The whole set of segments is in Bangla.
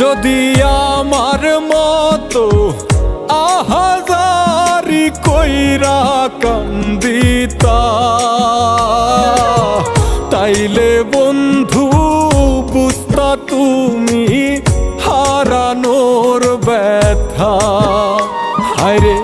যদি আমার মতো আহাজারি কইরা কান্দিতা তাইলে বন্ধু বুঝতা তুমি হারানোর ব্যথা। হায়রে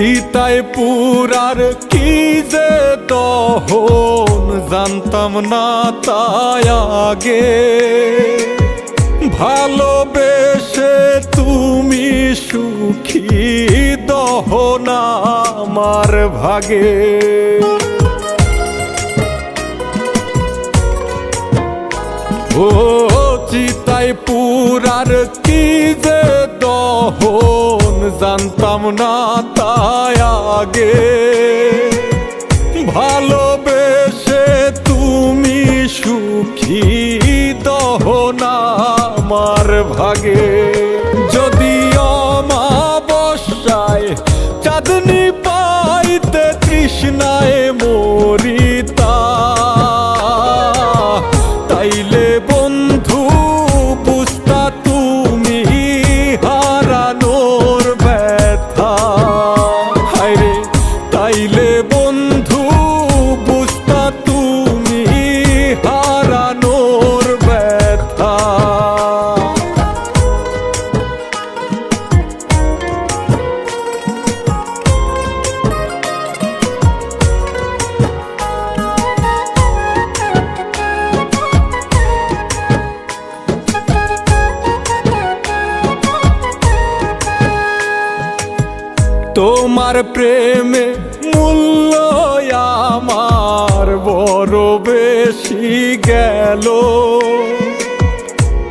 চিতায় পুরার কি যে দহন জানতাম না তাই আগে। ভালোবেসে তুমি সুখী দহন আমার ভাগে। ও চিতায় পুরার কি জানতাম না তাই আগে। ভালোবেসে তুমি সুখী দহন আমার ভাগে। তোমার প্রেমে মূল্য আমার বড় বেশি গেল।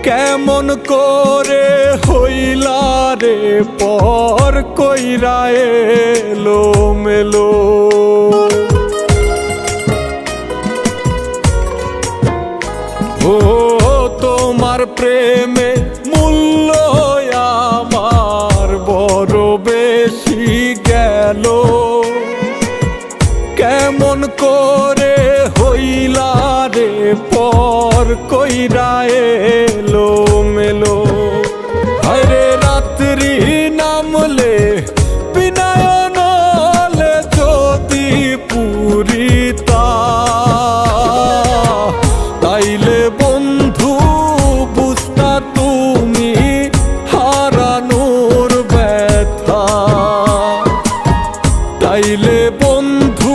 কেমন করে হইলা রে পর কইরা এলো মেলো। কেমন করে হইলা রে পর কইরা এলো মেলো? হরে রাত্রি নামলে বিনায়নলে জ্যোতি পুরিত বন্ধু